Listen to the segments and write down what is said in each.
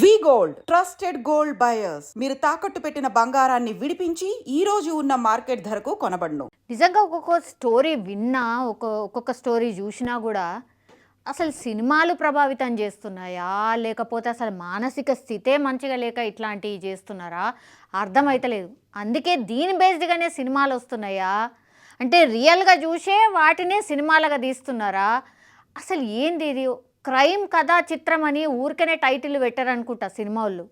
We gold trusted gold buyers. మీరు తాకట్టు పెట్టిన బంగారాన్ని విడిపించి ఈ రోజు ఉన్న మార్కెట్ ధరకు కొనబడను. నిజంగా ఒక్కొక్క స్టోరీ విన్నా ఒక ఒక్కొక్క స్టోరీ చూసినా కూడా అసలు సినిమాలు ప్రభావితం చేస్తున్నాయా? లేకపోతే అసలు మానసిక స్థితే మంచిగా లేక ఇట్లాంటివి చేస్తున్నారా? అర్థమైతలేదు. అందుకే దీని బేస్డ్గానే సినిమాలు వస్తున్నాయా? అంటే రియల్గా చూసే వాటినే సినిమాలుగా తీస్తున్నారా? అసలు ఏంది ఇది? క్రైమ్ కథా చిత్రం అని ఊరికనే టైటిల్ పెట్టారనుకుంటా సినిమా వాళ్ళు.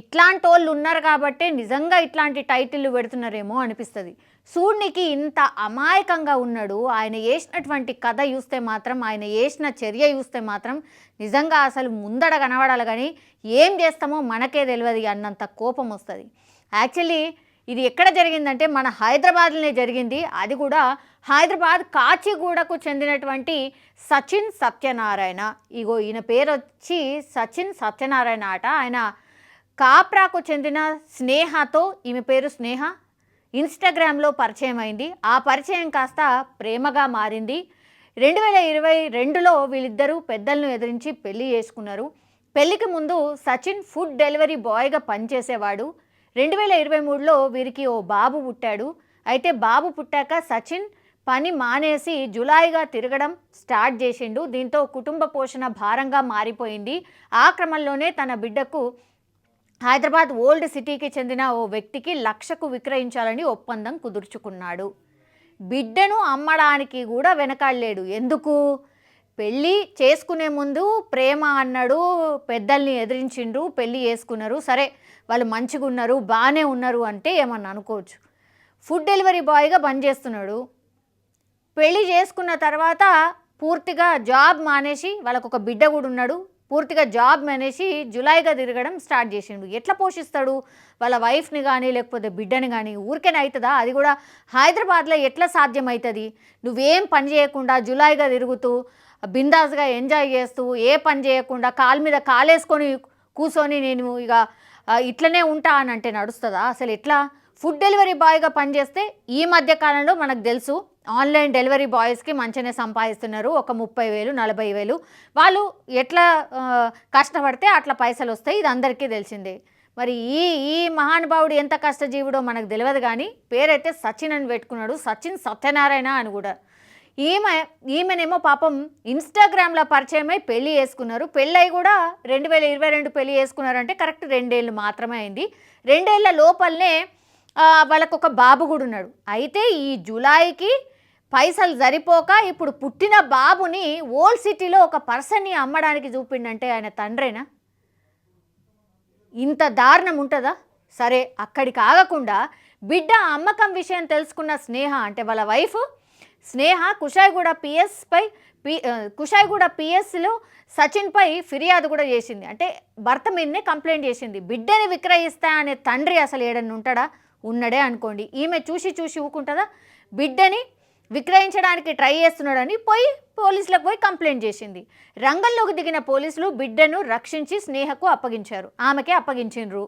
ఇట్లాంటి వాళ్ళు ఉన్నారు కాబట్టి నిజంగా ఇట్లాంటి టైటిల్ పెడుతున్నారేమో అనిపిస్తుంది. సూర్యునికి ఇంత అమాయకంగా ఉన్నాడు ఆయన వేసినటువంటి కథ చూస్తే మాత్రం ఆయన వేసిన చర్య చూస్తే మాత్రం నిజంగా అసలు ముందడ కనబడాలి కానీ ఏం చేస్తామో మనకే తెలియదు అన్నంత కోపం వస్తుంది. యాక్చువల్లీ ఇది ఎక్కడ జరిగిందంటే మన హైదరాబాద్లోనే జరిగింది. అది కూడా హైదరాబాద్ కాచిగూడకు చెందినటువంటి సచిన్ సత్యనారాయణ. ఇగో ఈయన పేరు వచ్చి సచిన్ సత్యనారాయణ ఆట. ఆయన కాప్రాకు చెందిన స్నేహతో ఈమె పేరు స్నేహ ఇన్స్టాగ్రామ్లో పరిచయం అయింది ఆ పరిచయం కాస్త ప్రేమగా మారింది. రెండు వేల ఇరవై రెండులో వీళ్ళిద్దరూ పెద్దలను ఎదిరించి పెళ్ళి చేసుకున్నారు. పెళ్ళికి ముందు సచిన్ ఫుడ్ డెలివరీ బాయ్గా పనిచేసేవాడు. రెండు వేల ఇరవై మూడులో వీరికి ఓ బాబు పుట్టాడు. అయితే బాబు పుట్టాక సచిన్ పని మానేసి జులాయిగా తిరగడం స్టార్ట్ చేసిండు. దీంతో కుటుంబ పోషణ భారంగా మారిపోయింది. ఆ క్రమంలోనే తన బిడ్డకు హైదరాబాద్ ఓల్డ్ సిటీకి చెందిన ఓ వ్యక్తికి లక్షకు విక్రయించాలని ఒప్పందం కుదుర్చుకున్నాడు. బిడ్డను అమ్మడానికి కూడా వెనకాడలేడు. ఎందుకు? పెళ్ళి చేసుకునే ముందు ప్రేమ అన్నాడు పెద్దల్ని ఎదిరించిండ్రు పెళ్ళి చేసుకున్నారు. సరే వాళ్ళు మంచిగా ఉన్నారు బాగానే ఉన్నారు అంటే ఏమన్నా అనుకోవచ్చు. ఫుడ్ డెలివరీ బాయ్గా పనిచేస్తున్నాడు. పెళ్ళి చేసుకున్న తర్వాత పూర్తిగా జాబ్ మానేసి వాళ్ళకు ఒక బిడ్డ కూడా ఉన్నాడు. పూర్తిగా జాబ్ మానేసి జులైగా తిరగడం స్టార్ట్ చేసిండు. ఎట్లా పోషిస్తాడు? వాళ్ళ వైఫ్ని కానీ లేకపోతే బిడ్డని కానీ ఊరికేనే అవుతుందా అది కూడా హైదరాబాద్లో ఎట్లా సాధ్యమవుతుంది నువ్వేం పని చేయకుండా జులైగా తిరుగుతూ బిందాస్గా ఎంజాయ్ చేస్తూ ఏ పని చేయకుండా కాలు మీద కాలేసుకొని కూర్చొని నేను ఇక ఇట్లనే ఉంటా అని అంటే నడుస్తుందా? అసలు ఎట్లా? ఫుడ్ డెలివరీ బాయ్గా పనిచేస్తే ఈ మధ్య కాలంలో మనకు తెలుసు. ఆన్లైన్ డెలివరీ బాయ్స్కి మంచిగానే సంపాదిస్తున్నారు. ఒక ముప్పై వేలు నలభై వేలు. వాళ్ళు ఎట్లా కష్టపడితే అట్లా పైసలు వస్తాయి. ఇది అందరికీ తెలిసిందే. మరి ఈ ఈ మహానుభావుడు ఎంత కష్టజీవుడో మనకు తెలియదు కానీ పేరైతే సచిన్ అని పెట్టుకున్నాడు. సచిన్ సత్యనారాయణ అని కూడా. ఈమె ఈమెనేమో పాపం ఇన్స్టాగ్రామ్లో పరిచయమై పెళ్ళి చేసుకున్నారు. పెళ్ళై కూడా రెండు వేల ఇరవై రెండు పెళ్ళి చేసుకున్నారంటే కరెక్ట్ రెండేళ్ళు మాత్రమే అయింది. రెండేళ్ళ లోపలనే వాళ్ళకు ఒక బాబు కూడా ఉన్నాడు. అయితే ఈ జూలైకి పైసలు సరిపోక ఇప్పుడు పుట్టిన బాబుని ఓల్డ్ సిటీలో ఒక పర్సన్ని అమ్మడానికి చూపిండంటే ఆయన తండ్రేనా? ఇంత దారుణం ఉంటుందా? సరే అక్కడికి ఆగకుండా బిడ్డ అమ్మకం విషయం తెలుసుకున్న స్నేహ అంటే వాళ్ళ వైఫ్ స్నేహ కుషాయిగూడ పిఎస్పై పి కుషాయిగూడ పిఎస్లో సచిన్పై ఫిర్యాదు కూడా చేసింది. అంటే భర్త మీదనే కంప్లైంట్ చేసింది. బిడ్డని విక్రయిస్తా అనే తండ్రి అసలు ఏడన్నా ఉంటాడా ఉన్నాడే అనుకోండి. ఈమె చూసి చూసి ఊకుంటుందా? బిడ్డని విక్రయించడానికి ట్రై చేస్తున్నాడని పోయి పోలీసులకు పోయి కంప్లైంట్ చేసింది. రంగంలోకి దిగిన పోలీసులు బిడ్డను రక్షించి స్నేహకు అప్పగించారు. ఆమెకే అప్పగించిండ్రు.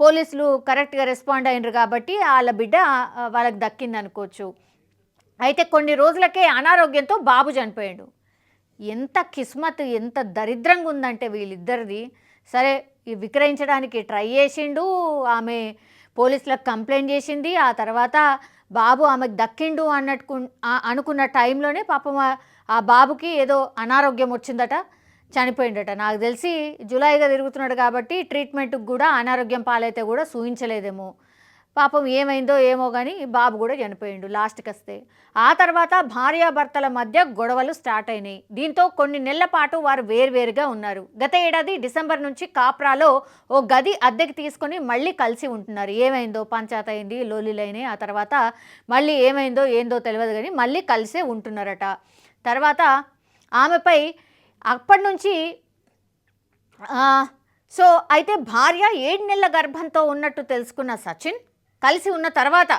పోలీసులు కరెక్ట్గా రెస్పాండ్ అయినరు కాబట్టి వాళ్ళ బిడ్డ వాళ్ళకి దక్కింది అనుకోవచ్చు. అయితే కొన్ని రోజులకే అనారోగ్యంతో బాబు చనిపోయాడు. ఎంత కిస్మత్ ఎంత దరిద్రంగా ఉందంటే వీళ్ళిద్దరిది. సరే ఈ విక్రయించడానికి ట్రై చేసిండు ఆమె పోలీసులకు కంప్లైంట్ చేసింది. ఆ తర్వాత బాబు ఆమెకు దక్కిండు అన్నట్టు అనుకున్న టైంలోనే పాపం ఆ- బాబుకి ఏదో అనారోగ్యం వచ్చిందట చనిపోయిండట నాకు తెలిసి జూలైగా తిరుగుతున్నాడు కాబట్టి ట్రీట్మెంట్కి కూడా అనారోగ్యం పాలైతే కూడా సూహించలేదేమో పాపం ఏమైందో ఏమో కానీ బాబు కూడా చనిపోయిండు లాస్ట్కి వస్తే. ఆ తర్వాత భార్యాభర్తల మధ్య గొడవలు స్టార్ట్ అయినాయి. దీంతో కొన్ని నెలల పాటు వారు వేర్వేరుగా ఉన్నారు. గత ఏడాది డిసెంబర్ నుంచి కాప్రాలో ఓ గది అద్దెకి తీసుకొని మళ్ళీ కలిసి ఉంటున్నారు. ఏమైందో పంచాయత్ అయింది లోలీలైనాయి ఆ తర్వాత మళ్ళీ ఏమైందో ఏందో తెలియదు కానీ మళ్ళీ కలిసే ఉంటున్నారట. తర్వాత ఆమెపై అప్పటి నుంచి సో అయితే భార్య ఏడు నెలల గర్భంతో ఉన్నట్టు తెలుసుకున్న సచిన్ కలిసి ఉన్న తర్వాత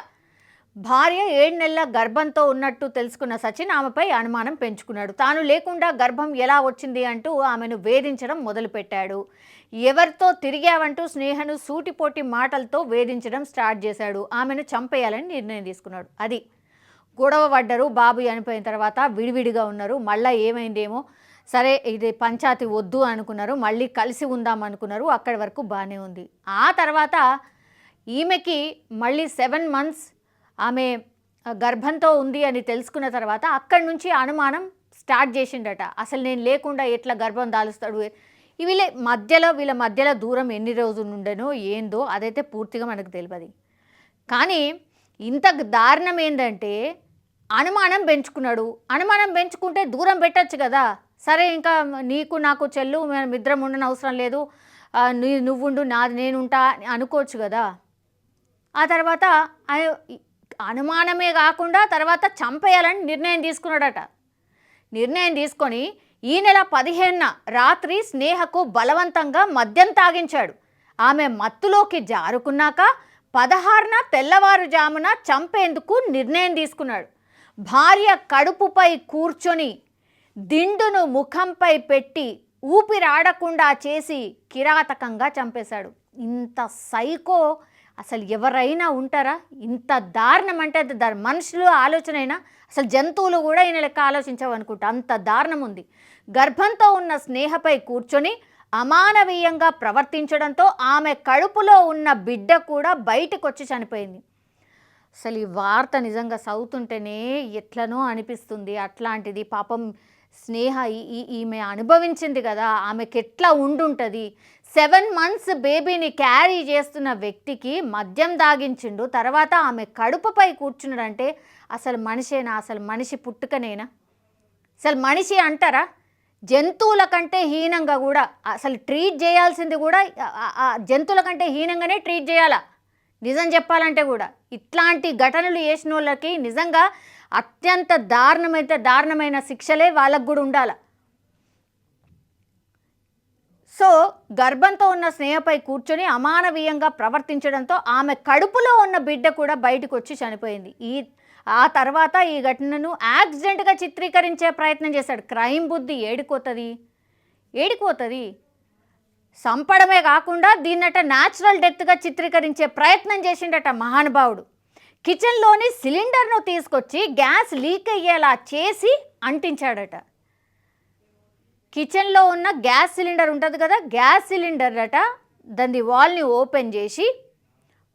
భార్య ఏడు నెలల గర్భంతో ఉన్నట్టు తెలుసుకున్న సచిన్ ఆమెపై అనుమానం పెంచుకున్నాడు. తాను లేకుండా గర్భం ఎలా వచ్చింది అంటూ ఆమెను వేధించడం మొదలుపెట్టాడు. ఎవరితో తిరిగావంటూ స్నేహను సూటిపోటి మాటలతో వేధించడం స్టార్ట్ చేశాడు. ఆమెను చంపేయాలని నిర్ణయం తీసుకున్నాడు. అది గొడవ పడ్డరు బాబు చనిపోయిన తర్వాత విడివిడిగా ఉన్నారు. మళ్ళీ ఏమైందేమో సరే ఇది పంచాయతీ వద్దు అనుకున్నారు. మళ్ళీ కలిసి ఉందాం అనుకున్నారు. అక్కడి వరకు బాగానే ఉంది. ఆ తర్వాత ఈమెకి మళ్ళీ సెవెన్ మంత్స్ ఆమె గర్భంతో ఉంది అని తెలుసుకున్న తర్వాత అక్కడి నుంచి అనుమానం స్టార్ట్ చేసిండట అసలు నేను లేకుండా ఎట్లా గర్భం దాలుస్తాడు? వీళ్ళ మధ్యలో వీళ్ళ మధ్యలో దూరం ఎన్ని రోజులు ఉండనో ఏందో అదైతే పూర్తిగా మనకు తెలియదు కానీ ఇంత దారుణం ఏంటంటే అనుమానం పెంచుకున్నాడు. అనుమానం పెంచుకుంటే దూరం పెట్టచ్చు కదా. సరే ఇంకా నీకు నాకు చెల్లు మేము ఇద్దరం ఉండని అవసరం లేదు. నువ్వు నీ నువ్వుండు నాది నేనుంటా అని అనుకోవచ్చు కదా. ఆ తర్వాత అనుమానమే కాకుండా తర్వాత చంపేయాలని నిర్ణయం తీసుకున్నాడట. నిర్ణయం తీసుకొని ఈ నెల పదిహేనున రాత్రి స్నేహకు బలవంతంగా మద్యం తాగించాడు. ఆమె మత్తులోకి జారుకున్నాక పదహారున తెల్లవారుజామున చంపేందుకు నిర్ణయం తీసుకున్నాడు. భార్య కడుపుపై కూర్చొని దిండును ముఖంపై పెట్టి ఊపిరాడకుండా చేసి కిరాతకంగా చంపేశాడు. ఇంత సైకో అసలు ఎవరైనా ఉంటారా? ఇంత దారుణం అంటే అది దాని మనుషులు ఆలోచన అయినా అసలు జంతువులు కూడా ఈయన లెక్క ఆలోచించవనుకుంటా అంత దారుణం ఉంది. గర్భంతో ఉన్న స్నేహపై కూర్చొని అమానవీయంగా ప్రవర్తించడంతో ఆమె కడుపులో ఉన్న బిడ్డ కూడా బయటకు వచ్చి చనిపోయింది. అసలు ఈ వార్త నిజంగా సౌతుంటేనే ఎట్లనో అనిపిస్తుంది. అట్లాంటిది పాపం స్నేహ ఈ- ఈ- ఈమె అనుభవించింది కదా. ఆమెకి ఎట్లా ఉండుంటుంది? సెవెన్ మంత్స్ బేబీని క్యారీ చేస్తున్న వ్యక్తికి మద్యం దాగించిండు. తర్వాత ఆమె కడుపుపై కూర్చున్నాడంటే అసలు మనిషేనా? అసలు మనిషి పుట్టుకనేనా? అసలు మనిషి అంటారా? జంతువుల కంటే హీనంగా కూడా అసలు ట్రీట్ చేయాల్సింది కూడా జంతువుల కంటే హీనంగానే ట్రీట్ చేయాలా? నిజం చెప్పాలంటే కూడా ఇట్లాంటి ఘటనలు చేసిన వాళ్ళకి నిజంగా అత్యంత దారుణమైతే దారుణమైన శిక్షలే వాళ్ళకు కూడా ఉండాలి? సో గర్భంతో ఉన్న స్నేహపై కూర్చొని అమానవీయంగా ప్రవర్తించడంతో ఆమె కడుపులో ఉన్న బిడ్డ కూడా బయటకు వచ్చి చనిపోయింది. ఈ ఆ తర్వాత ఈ ఘటనను యాక్సిడెంట్గా చిత్రీకరించే ప్రయత్నం చేశాడు. క్రైమ్ బుద్ధి ఏడిపోతుంది. ఏడిపోతుంది. చంపడమే కాకుండా దీన్నట న్యాచురల్ డెత్గా చిత్రీకరించే ప్రయత్నం చేసిండట మహానుభావుడు. కిచెన్లోని సిలిండర్ను తీసుకొచ్చి గ్యాస్ లీక్ అయ్యేలా చేసి అంటించాడట. కిచెన్లో ఉన్న గ్యాస్ సిలిండర్ ఉంటుంది కదా గ్యాస్ సిలిండర్ అట దాని వాల్ని ఓపెన్ చేసి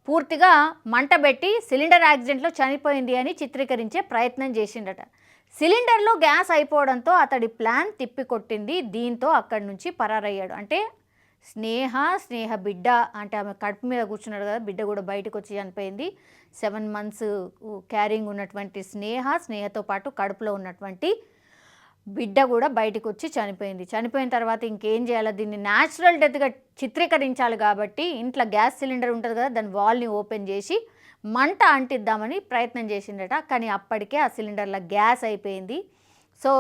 పూర్తిగా మంట పెట్టి సిలిండర్ యాక్సిడెంట్లో చనిపోయింది అని చిత్రీకరించే ప్రయత్నం చేసిండట. సిలిండర్లో గ్యాస్ అయిపోవడంతో అతడి ప్లాన్ తిప్పికొట్టింది. దీంతో అక్కడి నుంచి పరారయ్యాడు. అంటే స్నేహ స్నేహ బిడ్డ అంటే ఆమె కడుపు మీద కూర్చున్నాడు కదా బిడ్డ కూడా బయటకు వచ్చి చనిపోయింది. సెవెన్ మంత్స్ క్యారింగ్ ఉన్నటువంటి స్నేహ స్నేహతో పాటు కడుపులో ఉన్నటువంటి బిడ్డ కూడా బయటకు వచ్చి చనిపోయింది. చనిపోయిన తర్వాత ఇంకేం చేయాలి దీన్ని న్యాచురల్ డెత్గా చిత్రీకరించాలి కాబట్టి ఇంట్లో గ్యాస్ సిలిండర్ ఉంటుంది కదా దాని వాల్ని ఓపెన్ చేసి మంట అంటిద్దామని ప్రయత్నం చేసిండట కానీ అప్పటికే ఆ సిలిండర్లో గ్యాస్ అయిపోయింది. సో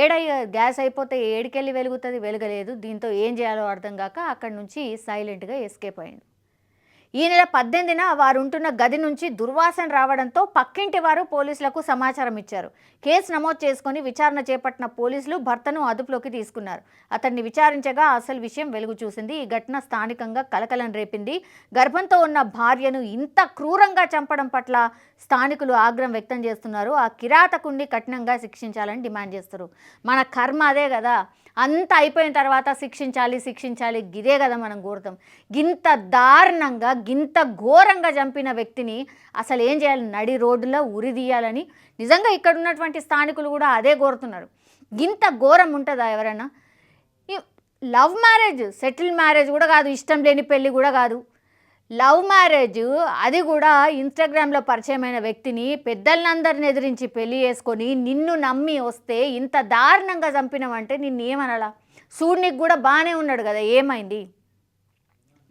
ఏడై గ్యాస్ అయిపోతే ఏడికెళ్ళి వెలుగుతుంది వెలగలేదు. దీంతో ఏం చేయాలో అర్థం కాక అక్కడి నుంచి సైలెంట్గా ఎస్కేప్ అయింది. ఈ నెల పద్దెనిమిదిన వారు ఉంటున్న గది నుంచి దుర్వాసన రావడంతో పక్కింటి వారు పోలీసులకు సమాచారం ఇచ్చారు. కేసు నమోదు చేసుకొని విచారణ చేపట్టిన పోలీసులు భర్తను అదుపులోకి తీసుకున్నారు. అతన్ని విచారించగా అసలు విషయం వెలుగు చూసింది. ఈ ఘటన స్థానికంగా కలకలం రేపింది. గర్భంతో ఉన్న భార్యను ఇంత క్రూరంగా చంపడం పట్ల స్థానికులు ఆగ్రహం వ్యక్తం చేస్తున్నారు. ఆ కిరాతకుణ్ణి కఠినంగా శిక్షించాలని డిమాండ్ చేస్తారు మన కర్మ అదే కదా. అంత అయిపోయిన తర్వాత శిక్షించాలి శిక్షించాలి. గిదే కదా మనం కోరుతాం. గింత దారుణంగా గింత ఘోరంగా చంపిన వ్యక్తిని అసలు ఏం చేయాలి? నడి రోడ్డులో ఉరిదీయాలని నిజంగా ఇక్కడ ఉన్నటువంటి స్థానికులు కూడా అదే కోరుతున్నారు. గింత ఘోరం ఉంటుందా ఎవరైనా లవ్ మ్యారేజ్ సెటిల్ మ్యారేజ్ కూడా కాదు ఇష్టం లేని పెళ్ళి కూడా కాదు. లవ్ మ్యారేజ్ అది కూడా ఇన్స్టాగ్రామ్లో పరిచయమైన వ్యక్తిని పెద్దలందరిని ఎదిరించి పెళ్ళి చేసుకొని నిన్ను నమ్మి వస్తే ఇంత దారుణంగా చంపినావంటే నిన్ను ఏమనాలా సూర్యునికి కూడా బాగానే ఉన్నాడు కదా ఏమైంది?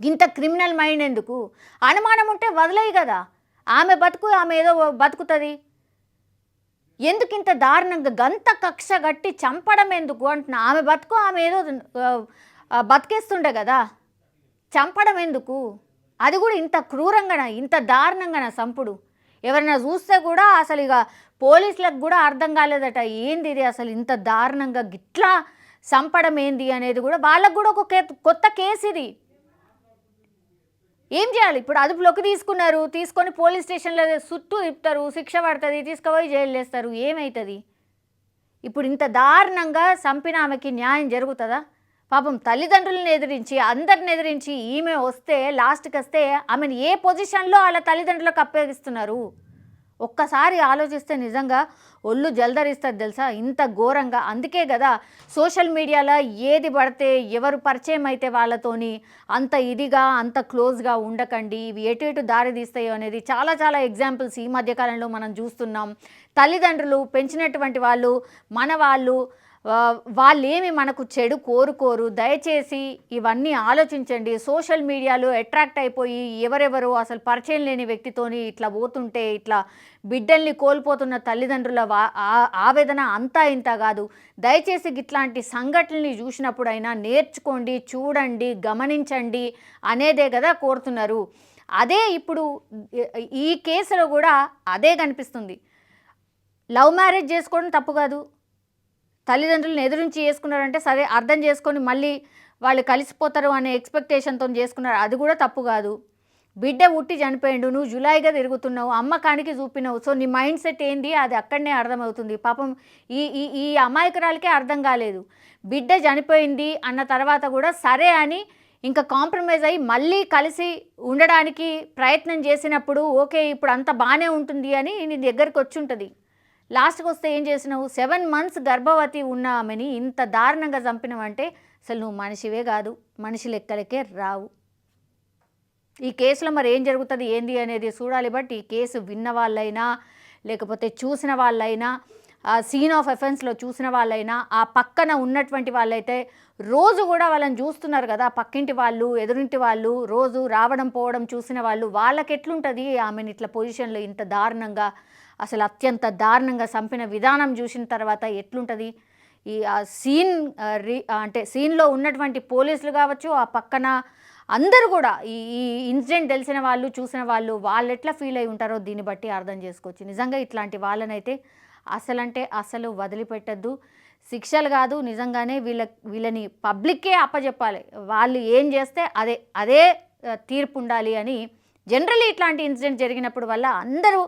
ఇంత క్రిమినల్ మైండ్ ఎందుకు? అనుమానం ఉంటే వదిలేయి కదా. ఆమె బతుకు ఆమె ఏదో బతుకుతుంది. ఎందుకు ఇంత దారుణంగా గంత కక్ష గట్టి చంపడం ఎందుకు అంటున్నా? ఆమె బతుకు ఆమె ఏదో బతికేస్తుండే కదా. చంపడం ఎందుకు? అది కూడా ఇంత క్రూరంగానా? ఇంత దారుణంగానా చంపుడు ఎవరైనా చూస్తే కూడా అసలు ఇక పోలీసులకు కూడా అర్థం కాలేదట ఏంది ఇది అసలు ఇంత దారుణంగా గిట్లా చంపడం ఏంది అనేది కూడా. వాళ్ళకు కూడా ఒక కే- కొత్త కేసు ఇది ఏం చేయాలి? ఇప్పుడు అదుపులోకి తీసుకున్నారు తీసుకొని పోలీస్ స్టేషన్లో చుట్టూ తిప్పుతారు శిక్ష పడుతుంది తీసుకుపోయి జైలు వేస్తారు ఏమవుతుంది ఇప్పుడు ఇంత దారుణంగా చంపిన ఆమెకి న్యాయం జరుగుతుందా? పాపం తల్లిదండ్రులను ఎదిరించి అందరిని ఎదిరించి ఈమె వస్తే లాస్ట్కి వస్తే ఆమెను ఏ పొజిషన్లో వాళ్ళ తల్లిదండ్రులకు అప్పగిస్తున్నారు? ఒక్కసారి ఆలోచిస్తే నిజంగా ఒళ్ళు జల్దరిస్తారు తెలుసా? ఇంత ఘోరంగా. అందుకే కదా సోషల్ మీడియాలో ఏది పడితే ఎవరు పరిచయం అయితే వాళ్ళతోని అంత ఇదిగా అంత క్లోజ్గా ఉండకండి. ఇవి ఎటు ఎటు దారి తీస్తాయో అనేది చాలా చాలా ఎగ్జాంపుల్స్ ఈ మధ్యకాలంలో మనం చూస్తున్నాం. తల్లిదండ్రులు పెంచినటువంటి వాళ్ళు మన వాళ్ళు వాళ్ళేమి మనకు చెడు కోరుకోరు. దయచేసి ఇవన్నీ ఆలోచించండి. సోషల్ మీడియాలో అట్రాక్ట్ అయిపోయి ఎవరెవరు అసలు పరిచయం లేని వ్యక్తితోని ఇట్లా పోతుంటే ఇట్లా బిడ్డల్ని కోల్పోతున్న తల్లిదండ్రుల వా- ఆ- ఆవేదన అంతా ఇంత కాదు. దయచేసి ఇట్లాంటి సంఘటనల్ని చూసినప్పుడైనా నేర్చుకోండి చూడండి గమనించండి అనేదే కదా కోరుతున్నారు. అదే ఇప్పుడు ఈ కేసులో కూడా అదే కనిపిస్తుంది లవ్ మ్యారేజ్ చేసుకోవడం తప్పు కాదు. తల్లిదండ్రులను ఎదురించి చేసుకున్నారంటే సరే అర్థం చేసుకొని మళ్ళీ వాళ్ళు కలిసిపోతారు అనే ఎక్స్పెక్టేషన్తో చేసుకున్నారు. అది కూడా తప్పు కాదు. బిడ్డ ఉట్టి చనిపోయిండు నువ్వు జులైగా తిరుగుతున్నావు అమ్మ కానికి చూపినావు. సో నీ మైండ్ సెట్ ఏంది? అది అక్కడనే అర్థమవుతుంది. పాపం ఈ ఈ ఈ అమాయకురాలకే అర్థం కాలేదు. బిడ్డ చనిపోయింది అన్న తర్వాత కూడా సరే అని ఇంకా కాంప్రమైజ్ అయ్యి మళ్ళీ కలిసి ఉండడానికి ప్రయత్నం చేసినప్పుడు ఓకే ఇప్పుడు అంత బాగానే ఉంటుంది అని నీ దగ్గరికి వచ్చి ఉంటుంది. లాస్ట్కి వస్తే ఏం చేసినావు? సెవెన్ మంత్స్ గర్భవతి ఉన్న ఆమెని ఇంత దారుణంగా చంపినవంటే అసలు నువ్వు మనిషివే కాదు మనిషి లెక్కలకే రావు. ఈ కేసులో మరి ఏం జరుగుతుంది ఏంది అనేది చూడాలి. బట్ ఈ కేసు విన్న వాళ్ళైనా లేకపోతే చూసిన వాళ్ళైనా ఆ సీన్ ఆఫ్ ఎఫెన్స్లో చూసిన వాళ్ళైనా ఆ పక్కన ఉన్నటువంటి వాళ్ళైతే రోజు కూడా వాళ్ళని చూస్తున్నారు కదా. పక్కింటి వాళ్ళు ఎదురింటి వాళ్ళు రోజు రావడం పోవడం చూసిన వాళ్ళు వాళ్ళకి ఎట్లుంటుంది ఆమెను ఇట్లా పొజిషన్లో ఇంత దారుణంగా అసలు అత్యంత దారుణంగా చంపిన విధానం చూసిన తర్వాత ఎట్లుంటుంది? ఈ ఆ సీన్ రీ అంటే సీన్లో ఉన్నటువంటి పోలీసులు కావచ్చు ఆ పక్కన అందరూ కూడా ఈ ఈ ఇన్సిడెంట్ తెలిసిన వాళ్ళు చూసిన వాళ్ళు వాళ్ళు ఎట్లా ఫీల్ అయి ఉంటారో దీన్ని బట్టి అర్థం చేసుకోవచ్చు. నిజంగా ఇట్లాంటి వాళ్ళనైతే అసలంటే అసలు వదిలిపెట్టద్దు. శిక్షలు కాదు నిజంగానే వీళ్ళ వీళ్ళని పబ్లిక్కే అప్పచెప్పాలి వాళ్ళు ఏం చేస్తే అదే అదే తీర్పు ఉండాలి అని. జనరల్లీ ఇట్లాంటి ఇన్సిడెంట్ జరిగినప్పుడు వల్ల అందరూ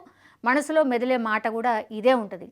మనసులో మెదిలే మాట కూడా ఇదే ఉంటుంది.